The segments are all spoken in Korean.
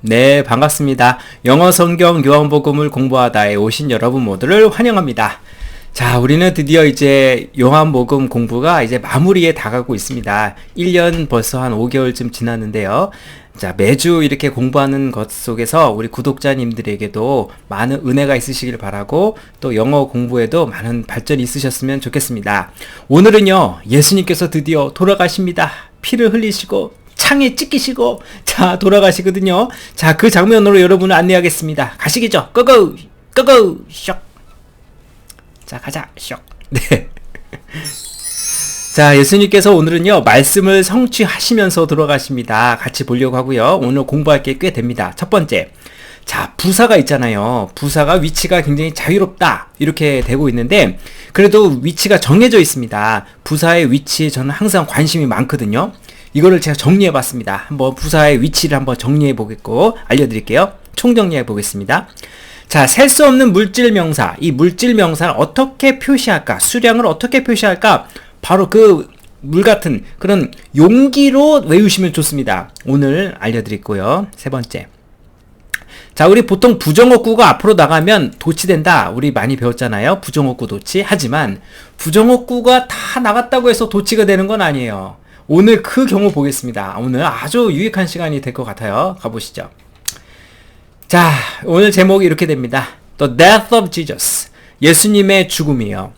네, 반갑습니다. 영어 성경 요한복음을 공부하다에 오신 여러분 모두를 환영합니다. 자, 우리는 드디어 이제 요한복음 공부가 이제 마무리에 다가고 있습니다. 1년 벌써 한 5개월쯤 지났는데요. 자, 매주 이렇게 공부하는 것 속에서 우리 구독자님들에게도 많은 은혜가 있으시길 바라고 또 영어 공부에도 많은 발전이 있으셨으면 좋겠습니다. 오늘은요, 예수님께서 드디어 돌아가십니다. 피를 흘리시고 창에 찍히시고 자 돌아가시거든요. 자 그 장면으로 여러분을 안내하겠습니다. 가시겠죠? 고고 고고 쇽. 자 가자 쇽. 네. 자, 예수님께서 오늘은요, 말씀을 성취하시면서 돌아가십니다. 같이 보려고 하고요. 오늘 공부할 게 꽤 됩니다. 첫 번째. 자, 부사가 있잖아요. 부사가 위치가 굉장히 자유롭다. 이렇게 되고 있는데, 그래도 위치가 정해져 있습니다. 부사의 위치에 저는 항상 관심이 많거든요. 이거를 제가 정리해 봤습니다. 한번 부사의 위치를 한번 정리해 보겠고 알려드릴게요. 총정리해 보겠습니다. 자, 셀 수 없는 물질 명사. 이 물질 명사를 어떻게 표시할까? 수량을 어떻게 표시할까? 바로 그 물 같은 그런 용기로 외우시면 좋습니다. 오늘 알려드리고요. 세 번째. 자, 우리 보통 부정어구가 앞으로 나가면 도치된다. 우리 많이 배웠잖아요. 부정어구 도치. 하지만 부정어구가 다 나갔다고 해서 도치가 되는 건 아니에요. 오늘 그 경우 보겠습니다. 오늘 아주 유익한 시간이 될 것 같아요. 가보시죠. 자, 오늘 제목이 이렇게 됩니다. The Death of Jesus. 예수님의 죽음이요.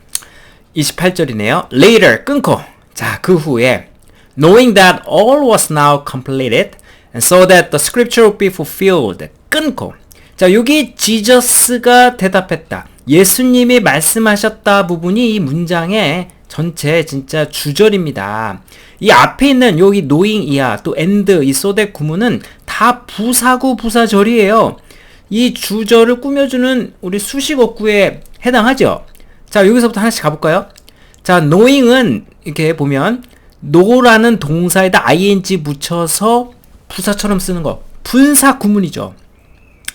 28절이네요. Later, 끊고. 자, 그 후에 Knowing that all was now completed and so that the scripture would be fulfilled. 끊고. 자, 여기 지저스가 대답했다. 예수님이 말씀하셨다 부분이 이 문장의 전체 진짜 주절입니다. 이 앞에 있는 여기 노잉 이하 또 엔드 이 소대 구문은 다 부사구 부사절이에요. 이 주절을 꾸며주는 우리 수식어구에 해당하죠. 자 여기서부터 하나씩 가볼까요? 자 knowing은 이렇게 보면 know라는 동사에다 ing 붙여서 부사처럼 쓰는 거 분사 구문이죠.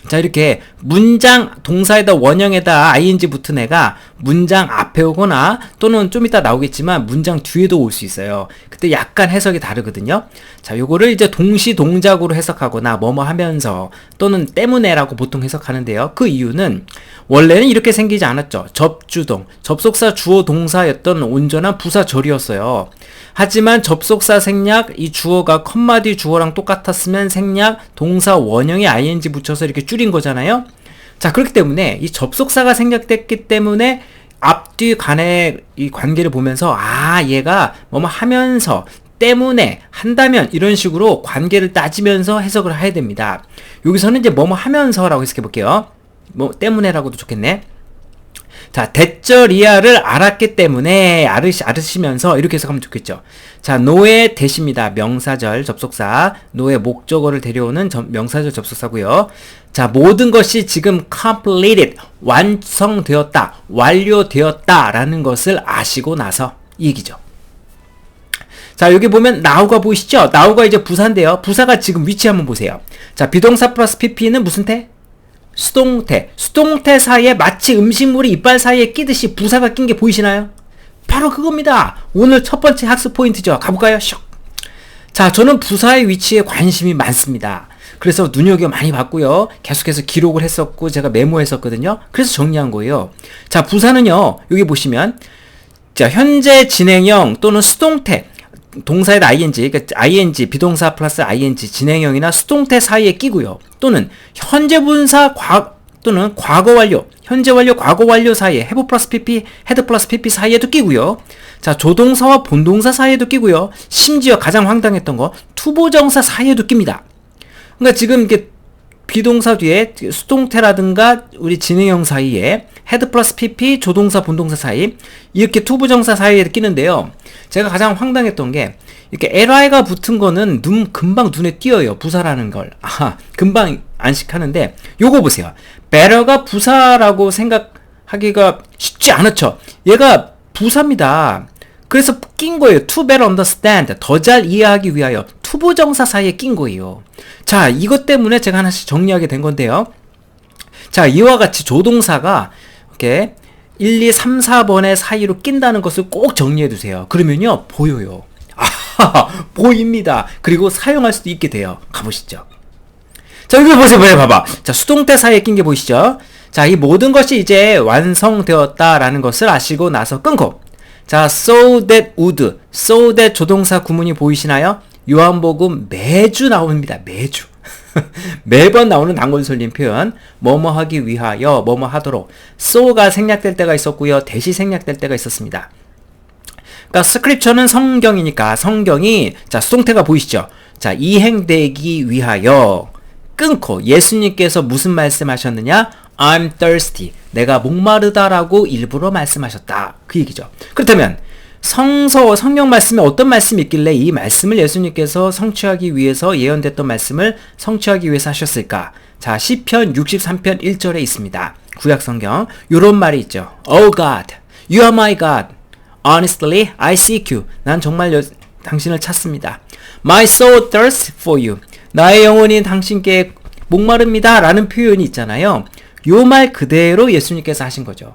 자 이렇게 문장 동사에다 원형에다 ing 붙은 애가 문장 앞에 오거나 또는 좀 이따 나오겠지만 문장 뒤에도 올 수 있어요. 그때 약간 해석이 다르거든요. 자 요거를 이제 동시 동작으로 해석하거나 뭐뭐 하면서 또는 때문에라고 보통 해석하는데요. 그 이유는 원래는 이렇게 생기지 않았죠. 접주동, 접속사 주어 동사였던 온전한 부사절이었어요. 하지만 접속사 생략, 이 주어가 컴마디 주어랑 똑같았으면 생략, 동사 원형에 ing 붙여서 이렇게 줄인 거잖아요. 자, 그렇기 때문에 이 접속사가 생략됐기 때문에 앞뒤 간의 이 관계를 보면서 아, 얘가 뭐뭐 하면서 때문에 한다면 이런 식으로 관계를 따지면서 해석을 해야 됩니다. 여기서는 이제 뭐뭐 하면서라고 해석해 볼게요. 뭐 때문에라고도 좋겠네. 자, 대절 이하를 알았기 때문에 알으시, 알으시면서 이렇게 해석하면 좋겠죠. 자, 노의 대시입니다. 명사절 접속사. 노의 목적어를 데려오는 점, 명사절 접속사고요. 자, 모든 것이 지금 completed, 완성되었다, 완료되었다라는 것을 아시고 나서 이 얘기죠. 자, 여기 보면 나우가 보이시죠? 나우가 이제 부사인데요. 부사가 지금 위치 한번 보세요. 자, 비동사 플러스 pp는 무슨 태? 수동태. 수동태 사이에 마치 음식물이 이빨 사이에 끼듯이 부사가 낀 게 보이시나요? 바로 그겁니다. 오늘 첫 번째 학습 포인트죠. 가볼까요? 슉. 자, 저는 부사의 위치에 관심이 많습니다. 그래서 눈여겨 많이 봤고요. 계속해서 기록을 했었고 제가 메모했었거든요. 그래서 정리한 거예요. 자, 부사는요. 여기 보시면 자, 현재 진행형 또는 수동태 동사에다 ing, 그러니까 ing 비동사 플러스 ing 진행형이나 수동태 사이에 끼고요. 또는 현재 분사 과 또는 과거 완료, 현재 완료, 과거 완료 사이에 have 플러스 pp, had 플러스 pp 사이에도 끼고요. 자, 조동사와 본동사 사이에도 끼고요. 심지어 가장 황당했던 거 투보정사 사이에도 낍니다. 그러니까 지금 이게 비동사 뒤에 수동태라든가 우리 진행형 사이에 헤드 플러스 pp 조동사 본동사 사이 이렇게 투부정사 사이에 끼는데요. 제가 가장 황당했던 게 이렇게 li가 붙은 거는 눈 금방 눈에 띄어요. 부사라는 걸. 아, 금방 안식하는데 요거 보세요. better가 부사라고 생각하기가 쉽지 않았죠. 얘가 부사입니다. 그래서 낀 거예요. to better understand. 더 잘 이해하기 위하여 투부정사 사이에 낀 거예요. 자, 이것 때문에 제가 하나씩 정리하게 된 건데요. 자, 이와 같이 조동사가 이렇게 1, 2, 3, 4번의 사이로 낀다는 것을 꼭 정리해 두세요. 그러면요, 보여요. 아, 보입니다. 그리고 사용할 수도 있게 돼요. 가보시죠. 자, 여기 보세요, 보세요, 봐봐. 자, 수동태 사이에 낀 게 보이시죠? 자, 이 모든 것이 이제 완성되었다라는 것을 아시고 나서 끊고. 자, so that would, so that 조동사 구문이 보이시나요? 요한복음 매주 나옵니다. 매주. 매번 나오는 단골설림 표현 뭐뭐 하기 위하여 뭐뭐 하도록 so가 생략될 때가 있었고요. 대시 생략될 때가 있었습니다. 그러니까 스크립처는 성경이니까 성경이 자 수동태가 보이시죠? 자 이행되기 위하여 끊고 예수님께서 무슨 말씀하셨느냐? I'm thirsty. 내가 목마르다라고 일부러 말씀하셨다. 그 얘기죠. 그렇다면 성서 성경 말씀에 어떤 말씀이 있길래 이 말씀을 예수님께서 성취하기 위해서 예언됐던 말씀을 성취하기 위해서 하셨을까? 자, 시편 63편 1절에 있습니다. 구약 성경 요런 말이 있죠. Oh God, you are my God. Honestly, I seek you. 난 정말 여, 당신을 찾습니다. My soul thirsts for you. 나의 영혼이 당신께 목마릅니다. 라는 표현이 있잖아요. 요 말 그대로 예수님께서 하신 거죠.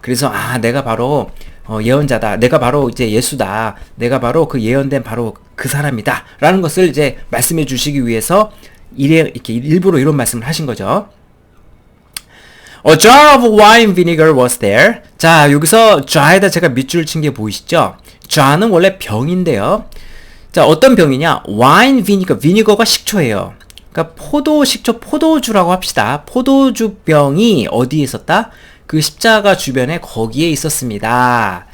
그래서 아, 내가 바로 어, 예언자다. 내가 바로 이제 예수다. 내가 바로 그 예언된 바로 그 사람이다. 라는 것을 이제 말씀해 주시기 위해서 이래, 이렇게 일부러 이런 말씀을 하신 거죠. A jar of wine vinegar was there. 자, 여기서 jar에다 제가 밑줄을 친게 보이시죠? jar는 원래 병인데요. 자, 어떤 병이냐? wine vinegar. vinegar가 식초예요. 그러니까 포도 식초 포도주라고 합시다. 포도주 병이 어디에 있었다? 그 십자가 주변에 거기에 있었습니다.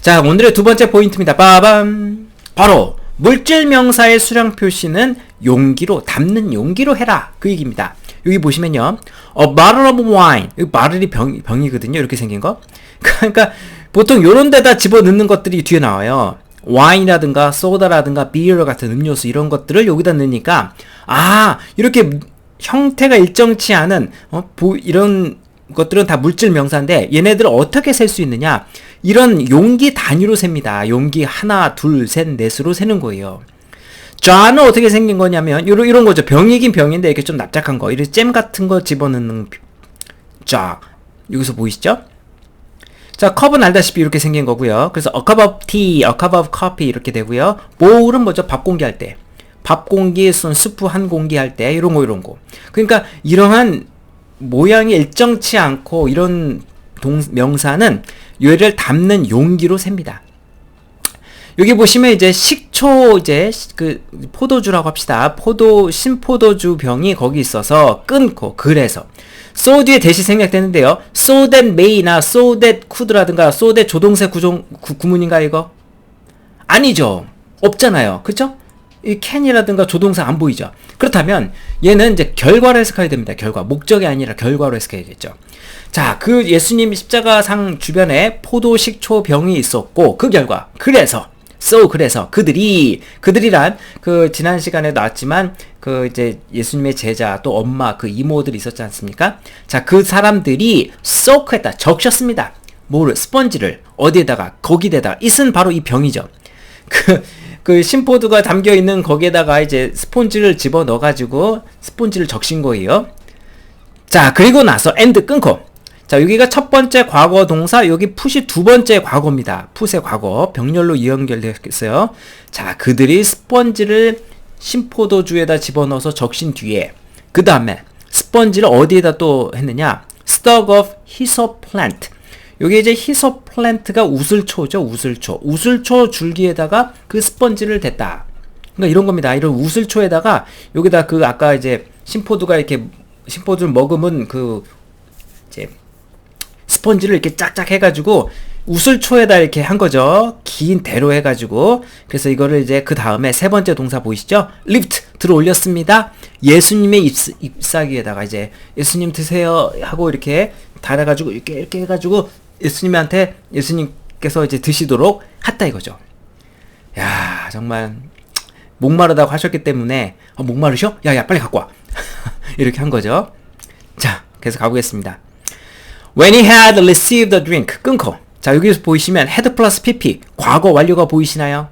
자, 오늘의 두 번째 포인트입니다. 빠밤. 바로 물질 명사의 수량 표시는 용기로 담는 용기로 해라. 그 얘기입니다. 여기 보시면요. A bottle of wine. 여기 바를이 병, 병이거든요. 이렇게 생긴 거. 그러니까 보통 요런 데다 집어넣는 것들이 뒤에 나와요. 와인이라든가 소다라든가 비어 같은 음료수 이런 것들을 여기다 넣으니까 아 이렇게 형태가 일정치 않은 어, 보, 이런 것들은 다 물질 명사인데 얘네들을 어떻게 셀 수 있느냐? 이런 용기 단위로 셉니다. 용기 하나, 둘, 셋, 넷으로 세는 거예요. 좌는 어떻게 생긴 거냐면 이런 이런 거죠. 병이긴 병인데 이렇게 좀 납작한 거, 이렇게 잼 같은 거 집어넣는 좌 여기서 보이시죠? 자, 컵은 알다시피 이렇게 생긴 거고요. 그래서 a cup of tea, a cup of coffee 이렇게 되고요. bowl은 뭐죠? 밥 공기 할 때. 밥 공기, 스프 한 공기 할 때 이런 거 이런 거. 그러니까 이러한 모양이 일정치 않고 이런 동, 명사는 요를 담는 용기로 셉니다. 여기 보시면 이제 식초 이제 그 포도주라고 합시다. 포도 신포도주 병이 거기 있어서 끊고 그래서 so 뒤에 대시 생략되는데요. so that may나 so that could라든가 so that 조동사 구종 구, 구문인가 이거? 아니죠. 없잖아요. 그쵸? 이 can이라든가 조동사 안 보이죠. 그렇다면 얘는 이제 결과로 해석해야 됩니다. 결과. 목적이 아니라 결과로 해석해야겠죠. 자, 그 예수님 십자가상 주변에 포도 식초 병이 있었고 그 결과 그래서 so 그래서 그들이 그들이란 그 지난 시간에 나왔지만 그 이제 예수님의 제자 또 엄마 그 이모들이 있었지 않습니까? 자, 그 사람들이 soak했다 적셨습니다. 뭐를 스펀지를 어디에다가 거기에다가 it은 바로 이 병이죠. 그 그 심포드가 담겨 있는 거기에다가 이제 스폰지를 집어 넣어 가지고 스폰지를 적신 거예요. 자, 그리고 나서 엔드 끊고. 자, 여기가 첫 번째 과거 동사, 여기 푸시 두 번째 과거입니다. 푸의 과거. 병렬로 연결되었어요. 자, 그들이 스펀지를 심포도주에다 집어넣어서 적신 뒤에 그 다음에 스펀지를 어디에다 또 했느냐? Stalk of hyssop plant. 여기 이제 히소 플랜트가 우슬초죠, 우슬초. 우슬초 줄기에다가 그 스펀지를 댔다. 그러니까 이런 겁니다. 이런 우슬초에다가 여기다 그 아까 이제 심포드가 이렇게 심포드를 머금은 그 이제 스펀지를 이렇게 짝짝 해가지고 우슬초에다 이렇게 한 거죠. 긴 대로 해가지고. 그래서 이거를 이제 그 다음에 세 번째 동사 보이시죠? 리프트 들어 올렸습니다. 예수님의 잎, 잎사귀에다가 이제 예수님 드세요 하고 이렇게 달아가지고 이렇게 이렇게 해가지고 예수님한테 예수님께서 이제 드시도록 했다 이거죠. 야 정말 목마르다고 하셨기 때문에 어, 목마르셔? 야야 빨리 갖고 와 이렇게 한 거죠. 자 계속 가보겠습니다. When he had received the drink 끊고 자 여기서 보이시면 had 플러스 pp 과거 완료가 보이시나요?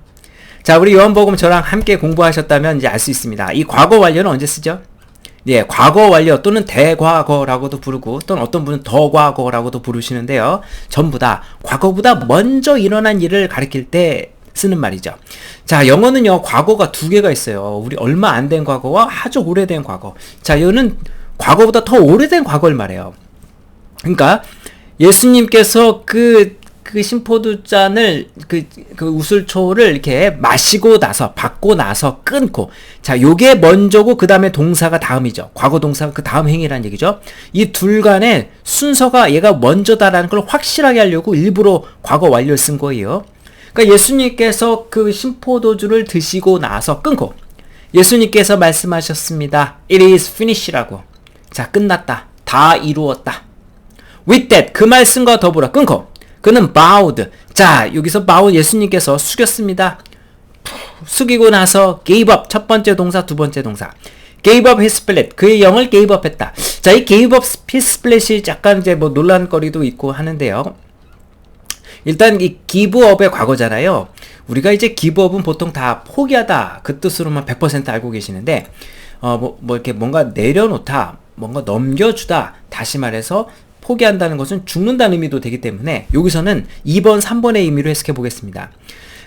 자 우리 요한복음 저랑 함께 공부하셨다면 이제 알 수 있습니다. 이 과거 완료는 언제 쓰죠? 예, 과거 완료 또는 대과거라고도 부르고 또는 어떤 분은 더과거라고도 부르시는데요. 전부 다 과거보다 먼저 일어난 일을 가리킬 때 쓰는 말이죠. 자, 영어는요, 과거가 두 개가 있어요. 우리 얼마 안 된 과거와 아주 오래된 과거. 자, 이거는 과거보다 더 오래된 과거를 말해요. 그러니까 예수님께서 그, 그 심포도 잔을, 그, 그 우슬초를 이렇게 마시고 나서, 받고 나서 끊고. 자, 요게 먼저고, 그 다음에 동사가 다음이죠. 과거 동사가 그 다음 행위라는 얘기죠. 이 둘 간의 순서가 얘가 먼저다라는 걸 확실하게 하려고 일부러 과거 완료를 쓴 거예요. 그러니까 예수님께서 그 심포도주를 드시고 나서 끊고, 예수님께서 말씀하셨습니다. It is finish라고. 자, 끝났다. 다 이루었다. With that, 그 말씀과 더불어 끊고, 그는 bowed. 자, 여기서 bow 예수님께서 숙였습니다. 숙이고 나서 gave up. 첫 번째 동사, 두 번째 동사. gave up his split. 그의 영을 gave up 했다. 자, 이 gave up his split이 약간 이제 뭐 논란거리도 있고 하는데요. 일단 이 기브업의 과거잖아요. 우리가 이제 기브업은 보통 다 포기하다 그 뜻으로만 100% 알고 계시는데 어 뭐 뭐 이렇게 뭔가 내려놓다, 뭔가 넘겨주다. 다시 말해서 포기한다는 것은 죽는다는 의미도 되기 때문에 여기서는 2번, 3번의 의미로 해석해 보겠습니다.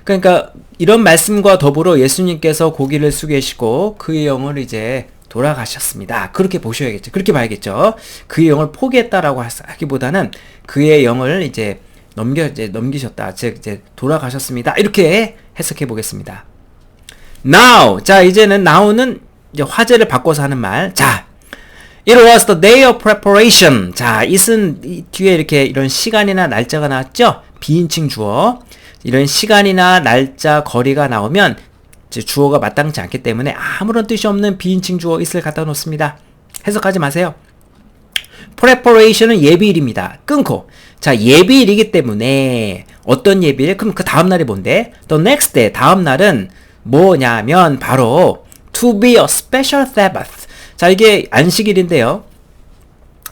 그러니까 이런 말씀과 더불어 예수님께서 고기를 숙이시고 그의 영을 이제 돌아가셨습니다. 그렇게 보셔야겠죠. 그렇게 봐야겠죠. 그의 영을 포기했다라고 하기보다는 그의 영을 이제 넘겨 이제 넘기셨다. 즉 이제 돌아가셨습니다. 이렇게 해석해 보겠습니다. Now 자 이제는 now는 이제 화제를 바꿔서 하는 말. 자 It was the day of preparation. 자, it은 이 뒤에 이렇게 이런 시간이나 날짜가 나왔죠? 비인칭 주어. 이런 시간이나 날짜, 거리가 나오면 주어가 마땅치 않기 때문에 아무런 뜻이 없는 비인칭 주어 it을 갖다 놓습니다. 해석하지 마세요. preparation은 예비일입니다. 끊고. 자, 예비일이기 때문에 어떤 예비일? 그럼 그 다음 날이 뭔데? The next day. 다음 날은 뭐냐면 바로 to be a special Sabbath. 자, 이게 안식일인데요.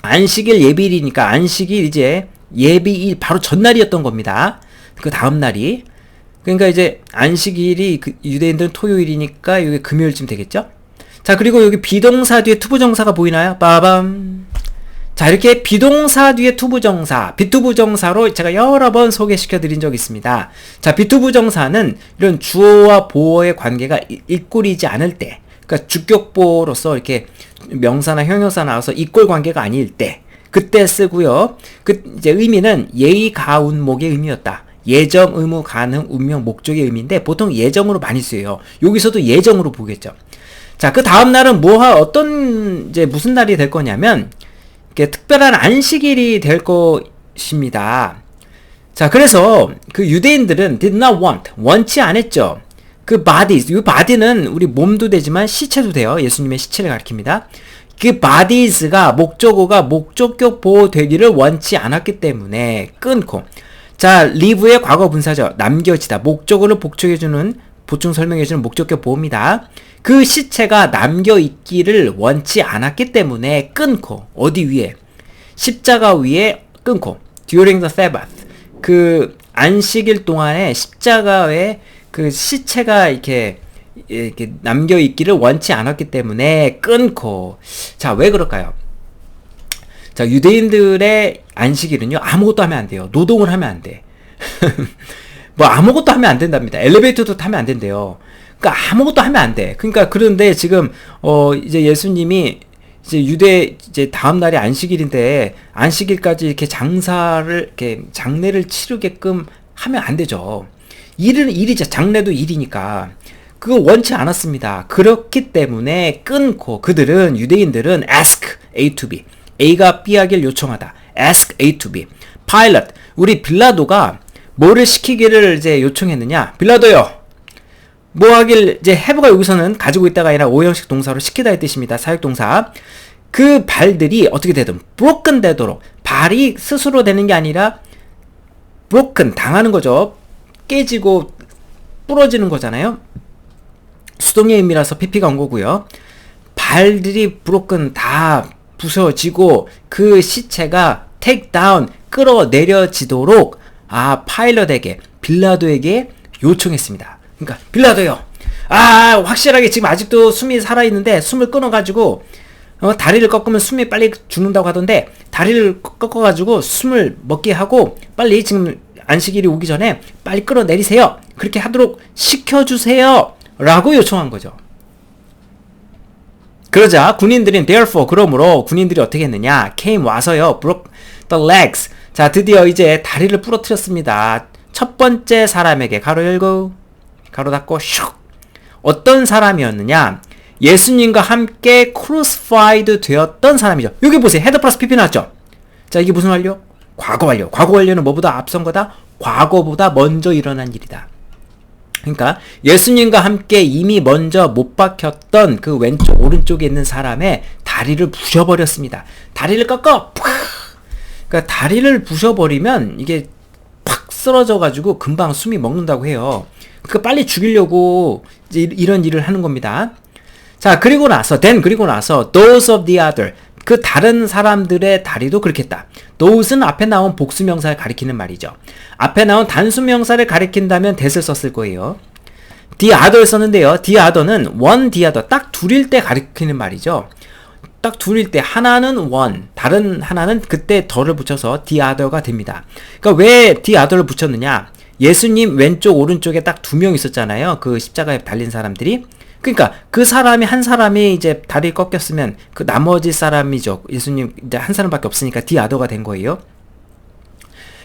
안식일 예비일이니까 안식일 이제 예비일 바로 전날이었던 겁니다. 그 다음 날이. 그러니까 이제 안식일이 그 유대인들은 토요일이니까 이게 금요일쯤 되겠죠? 자, 그리고 여기 비동사 뒤에 투부정사가 보이나요? 빠밤. 자, 이렇게 비동사 뒤에 투부정사, 비투부정사로 제가 여러 번 소개시켜 드린 적이 있습니다. 자, 비투부정사는 이런 주어와 보어의 관계가 일꼴이지 않을 때, 그러니까 주격보로서 이렇게 명사나 형용사 나와서 이꼴 관계가 아닐 때 그때 쓰고요. 그 이제 의미는 예의 가운목의 의미였다. 예정, 의무, 가능, 운명, 목적의 의미인데 보통 예정으로 많이 쓰여요. 여기서도 예정으로 보겠죠. 자, 그 다음 날은 뭐하 어떤 이제 무슨 날이 될 거냐면 이게 특별한 안식일이 될 것입니다. 자, 그래서 그 유대인들은 did not want 원치 않았죠. 그 bodies, 이 body는 우리 몸도 되지만 시체도 돼요. 예수님의 시체를 가리킵니다. 그 bodies가 목적어가 목적격 보호 되기를 원치 않았기 때문에 끊고 자, live의 과거 분사죠. 남겨지다. 목적어를 복촉해주는 보충 설명해주는 목적격 보호입니다. 그 시체가 남겨 있기를 원치 않았기 때문에 끊고 어디 위에 십자가 위에 끊고 during the Sabbath 그 안식일 동안에 십자가에 그 시체가 이렇게 이렇게 남겨 있기를 원치 않았기 때문에 끊고 자 왜 그럴까요? 자 유대인들의 안식일은요 아무것도 하면 안 돼요 노동을 하면 안 돼. 뭐 아무것도 하면 안 된답니다. 엘리베이터도 타면 안 된대요. 그러니까 아무것도 하면 안 돼. 그러니까 그런데 지금 어 이제 예수님이 이제 유대 이제 다음 날이 안식일인데 안식일까지 이렇게 장사를 이렇게 장례를 치르게끔 하면 안 되죠. 일은 일이죠. 장례도 일이니까. 그거 원치 않았습니다. 그렇기 때문에 끊고 그들은 유대인들은 ask A to B. A가 B하길 요청하다. ask A to B. pilot. 우리 빌라도가 뭐를 시키기를 이제 요청했느냐? 빌라도요. 뭐 하길 이제 have가 여기서는 가지고 있다가 아니라 오형식 동사로 시키다 의 뜻입니다. 사역 동사. 그 발들이 어떻게 되든 broken 되도록 발이 스스로 되는 게 아니라 broken 당하는 거죠. 깨지고 부러지는 거잖아요. 수동의 의미라서 PP가 온 거고요. 발들이 브로큰 다 부서지고 그 시체가 down 끌어내려지도록 아 파일럿에게 빌라도에게 요청했습니다. 그러니까 빌라도요. 아 확실하게 지금 아직도 숨이 살아 있는데 숨을 끊어가지고 어, 다리를 꺾으면 숨이 빨리 죽는다고 하던데 다리를 꺾어가지고 숨을 먹게 하고 빨리 지금 안식일이 오기 전에 빨리 끌어내리세요. 그렇게 하도록 시켜주세요. 라고 요청한 거죠. 그러자 군인들은 therefore 그러므로 군인들이 어떻게 했느냐? came 와서요. broke the legs. 자 드디어 이제 다리를 부러뜨렸습니다. 첫 번째 사람에게 가로 열고 가로 닫고 슉! 어떤 사람이었느냐? 예수님과 함께 크루스파이드 되었던 사람이죠. 여기 보세요. 헤드 플러스 PP 나왔죠? 자 이게 무슨 완료 과거 완료 과거 완료는 뭐보다 앞선 거다 과거보다 먼저 일어난 일이다 그러니까 예수님과 함께 이미 먼저 못 박혔던 그 왼쪽 오른쪽에 있는 사람의 다리를 부셔버렸습니다. 다리를 꺾어 팍! 그러니까 다리를 부셔버리면 이게 팍 쓰러져 가지고 금방 숨이 먹는다고 해요. 그러니까 빨리 죽이려고 이런 일을 하는 겁니다. 자 그리고 나서 then 그리고 나서 those of the other 그 다른 사람들의 다리도 했다. those는 앞에 나온 복수명사를 가리키는 말이죠. 앞에 나온 단수명사를 가리킨다면 that을 썼을 거예요. other 썼는데요. one the other 딱 둘일 때 가리키는 말이죠. 딱 둘일 때 하나는 one, 다른 하나는 그때 더를 붙여서 other가 됩니다. 그러니까 왜 other를 붙였느냐? 예수님 왼쪽 오른쪽에 딱 두 명 있었잖아요. 그 십자가에 달린 사람들이. 그러니까 그 사람이 한 사람이 이제 다리 꺾였으면 그 나머지 사람이죠. 예수님 이제 한 사람밖에 없으니까 디아더가 된 거예요.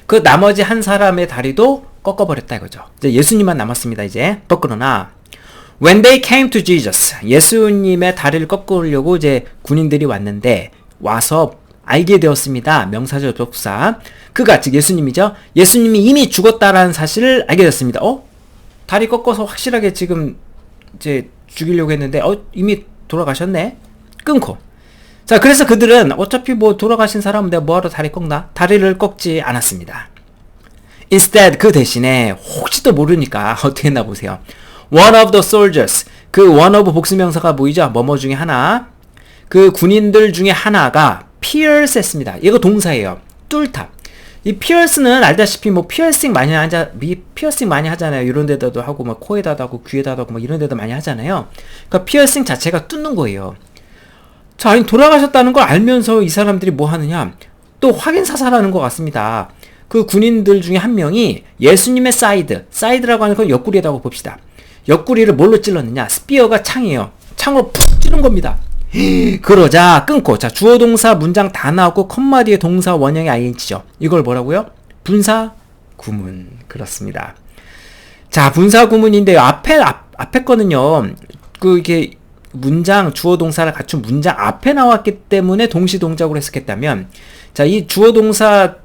그 나머지 한 사람의 다리도 꺾어버렸다 이거죠. 이제 예수님만 남았습니다. 이제 또 그러나 when they came to Jesus 예수님의 다리를 꺾으려고 이제 군인들이 왔는데 와서 알게 되었습니다. 명사절 접사 그가 즉 예수님이죠. 예수님이 이미 죽었다라는 사실을 알게 됐습니다. 어? 다리 꺾어서 확실하게 지금 이제 죽이려고 했는데 어 이미 돌아가셨네? 끊고. 자 그래서 그들은 어차피 뭐 돌아가신 사람은 내가 뭐하러 다리 꺾나? 다리를 꺾지 않았습니다. Instead 그 대신에 혹시도 모르니까 어떻게 했나 보세요. One of the soldiers 그 one of 복수명사가 뭐이죠? 뭐뭐 중에 하나? 그 군인들 중에 하나가 pierce 했습니다. 이거 동사예요. 뚫다 이 피어스는 알다시피 뭐 피어싱 많이 하자 미 피어싱 많이 하잖아요. 이런 데다도 하고 막 코에다도 하고 귀에다도 하고 뭐 이런 데도 많이 하잖아요. 그러니까 피어싱 자체가 뚫는 거예요. 자, 아니 돌아가셨다는 걸 알면서 이 사람들이 뭐 하느냐? 또 확인 사살하는 것 같습니다. 그 군인들 중에 한 명이 예수님의 사이드, 사이드라고 하는 건 옆구리에다가 봅시다. 옆구리를 뭘로 찔렀느냐? 스피어가 창이에요. 창으로 푹 찌른 겁니다. 그러자 끊고 자 주어 동사 문장 다 나오고 컴마 뒤에 동사 원형의 ing죠. 이걸 뭐라고요? 분사 구문 그렇습니다. 자 분사 구문인데요. 앞에 앞, 앞에 거는요. 그 이게 문장 주어 동사를 갖춘 문장 앞에 나왔기 때문에 동시 동작으로 해석했다면 자 이 주어 동사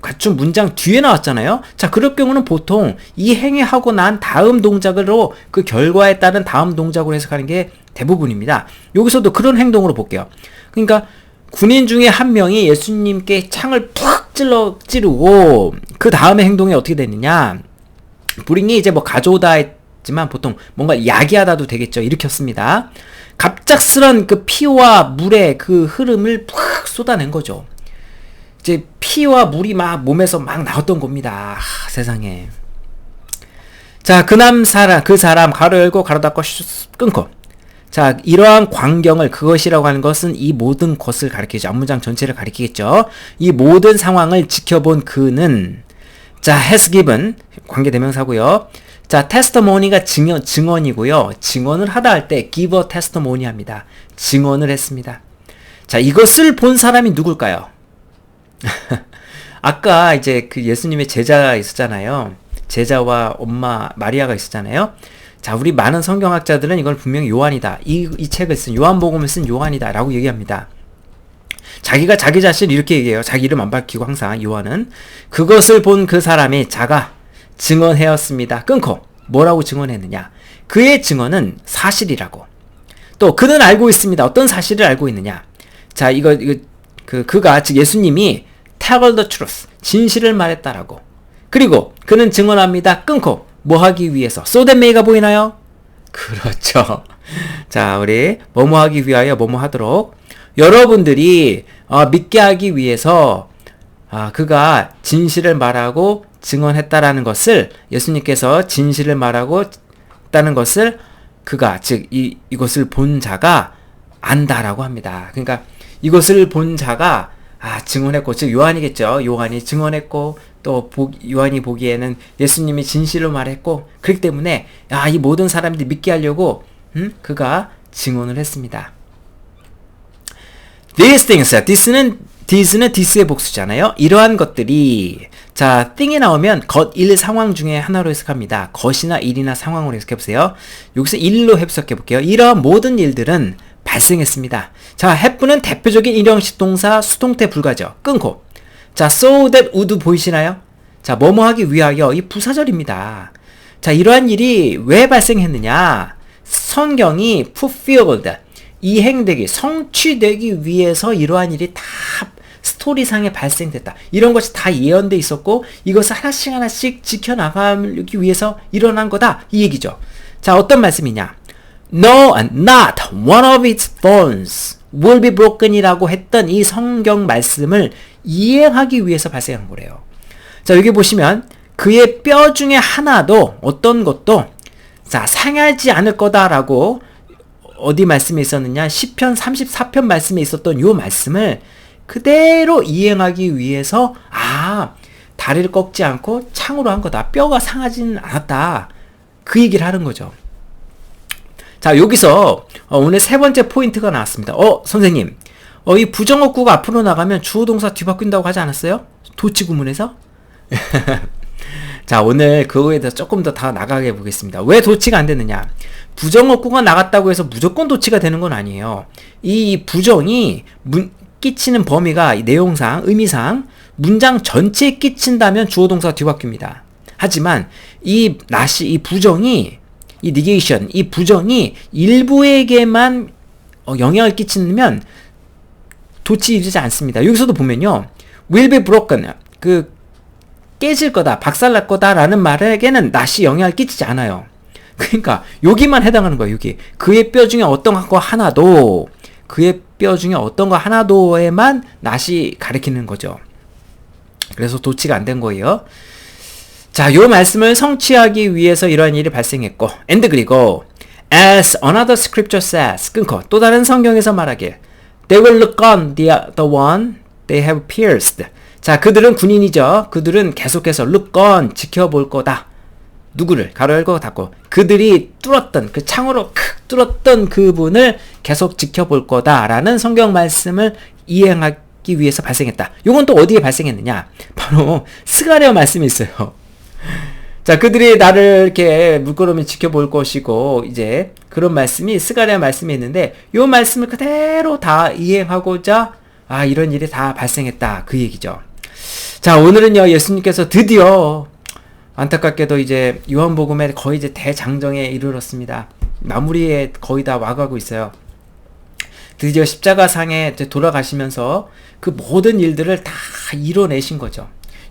갖춘 문장 뒤에 나왔잖아요. 자, 그럴 경우는 보통 이 행위 하고 난 다음 동작으로 그 결과에 따른 다음 동작으로 해석하는 게 대부분입니다. 여기서도 그런 행동으로 볼게요. 그러니까 군인 중에 한 명이 예수님께 창을 푹 찔러 찌르고 그 다음에 행동이 어떻게 됐느냐? 불잉이 이제 뭐 가져오다 했지만 보통 뭔가 야기하다도 되겠죠. 일으켰습니다. 갑작스런 그 피와 물의 그 흐름을 푹 쏟아낸 거죠. 이제 피와 물이 막 몸에서 막 나왔던 겁니다. 하, 세상에. 자, 그 남 사람, 그 사람 가로 열고 가로 닫고 끊고. 자, 이러한 광경을 그것이라고 하는 것은 이 모든 것을 가리키죠. 앞문장 전체를 가리키겠죠. 이 모든 상황을 지켜본 그는 자, has given 관계 대명사고요. 자, testimony가 증언, 증언이고요. 증언을 하다 할 때 give a testimony 합니다. 증언을 했습니다. 자, 이것을 본 사람이 누굴까요? 아까 이제 그 예수님의 제자가 있었잖아요. 제자와 엄마 마리아가 있었잖아요. 자, 우리 많은 성경학자들은 이걸 분명히 요한이다. 이, 이 책을 쓴, 요한복음을 쓴 요한이다. 라고 얘기합니다. 자기가 자기 자신 이렇게 얘기해요. 자기 이름 안 밝히고 항상 요한은. 그것을 본 그 사람이 자가 증언하였습니다. 끊고 뭐라고 증언했느냐. 그의 증언은 사실이라고. 또 그는 알고 있습니다. 어떤 사실을 알고 있느냐. 자, 이거, 이거, 그, 그가, 즉 예수님이 tell the truth. 진실을 말했다라고. 그리고 그는 증언합니다. 끊고 뭐 하기 위해서? may가 보이나요? 그렇죠. 자, 우리 뭐뭐 하기 위하여 뭐뭐 하도록 여러분들이 어, 믿게 하기 위해서 아, 그가 진실을 말하고 증언했다라는 것을 예수님께서 진실을 말하고 있다는 것을 그가 즉 이, 이것을 본 자가 안다라고 합니다. 그러니까 이것을 본 자가 아, 증언했고, 즉, 요한이겠죠. 요한이 증언했고, 또, 보, 요한이 보기에는 예수님이 진실로 말했고, 그렇기 때문에, 아, 이 모든 사람들이 믿게 하려고, 음, 그가 증언을 했습니다. These things, this는, this는 this의 복수잖아요. 이러한 것들이, 자, thing이 나오면 것, 일, 상황 중에 하나로 해석합니다. 것이나 일이나 상황으로 해석해 보세요. 여기서 일로 해석해 볼게요. 이러한 모든 일들은 발생했습니다. 자, have는 대표적인 일형식 동사 수동태 불가죠. 끊고. 자, so that would 보이시나요? 자, 뭐뭐 하기 위하여 이 부사절입니다. 자, 이러한 일이 왜 발생했느냐? 성경이 fulfilled, 이행되기, 성취되기 위해서 이러한 일이 다 스토리상에 발생됐다. 이런 것이 다 예언돼 있었고 이것을 하나씩 하나씩 지켜나가기 위해서 일어난 거다. 이 얘기죠. 자, 어떤 말씀이냐? No, not one of its bones will be broken이라고 했던 이 성경 말씀을 이행하기 위해서 발생한 거래요. 자, 여기 보시면 그의 뼈 중에 하나도 어떤 것도 자, 상하지 않을 거다라고 어디 말씀에 있었느냐? 10편 34편 말씀에 있었던 요 말씀을 그대로 이행하기 위해서 아, 다리를 꺾지 않고 창으로 한 거다. 뼈가 상하지는 않았다. 그 얘기를 하는 거죠. 자, 여기서 어, 오늘 세 번째 포인트가 나왔습니다. 어, 선생님. 어, 이 부정어구가 앞으로 나가면 주어 동사 뒤바뀐다고 하지 않았어요? 도치 구문에서? 자, 오늘 그거에 대해서 조금 더 다 나가게 보겠습니다. 왜 도치가 안 되느냐? 부정어구가 나갔다고 해서 무조건 도치가 되는 건 아니에요. 이 부정이 문, 끼치는 범위가 내용상, 의미상 문장 전체에 끼친다면 주어 동사가 뒤바뀝니다. 하지만 이 나시, 이 부정이 이 negation, 이 부정이 일부에게만 어, 영향을 끼치면 도치 이르지 않습니다. 여기서도 보면요. will be broken. 그 깨질 거다, 박살날 거다라는 말에게는 낫이 영향을 끼치지 않아요. 그러니까 여기만 해당하는 거예요. 여기 그의 뼈 중에 어떤 거 하나도 그의 뼈 중에 어떤 거 하나도에만 낫이 가리키는 거죠. 그래서 도치가 안 된 거예요. 자, 요 말씀을 성취하기 위해서 이러한 일이 발생했고, and 그리고 as another scripture says 끊고 또 다른 성경에서 말하길 they will look on the, the one they have pierced. 자, 그들은 군인이죠. 그들은 계속해서 look on 지켜볼 거다. 누구를 가로 열고 닫고 그들이 뚫었던 그 창으로 크 뚫었던 그분을 계속 지켜볼 거다라는 성경 말씀을 이행하기 위해서 발생했다. 요건 또 어디에 발생했느냐? 바로 스가랴 말씀이 있어요. 자, 그들이 나를 이렇게 물끄러미 지켜볼 것이고 이제 그런 말씀이 스가랴 말씀이 있는데 요 말씀을 그대로 다 이행하고자 아 이런 일이 다 발생했다 그 얘기죠. 자, 오늘은요 예수님께서 드디어 안타깝게도 이제 요한복음의 거의 이제 대장정에 이르렀습니다. 마무리에 거의 다 와가고 있어요. 드디어 십자가상에 돌아가시면서 그 모든 일들을 다 이뤄내신 거죠.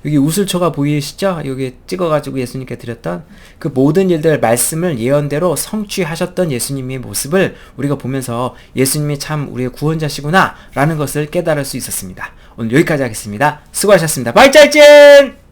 여기 우슬초가 보이시죠? 여기 찍어가지고 예수님께 드렸던 그 모든 일들 말씀을 예언대로 성취하셨던 예수님의 모습을 우리가 보면서 예수님이 참 우리의 구원자시구나 라는 것을 깨달을 수 있었습니다. 오늘 여기까지 하겠습니다. 수고하셨습니다. 발짤진!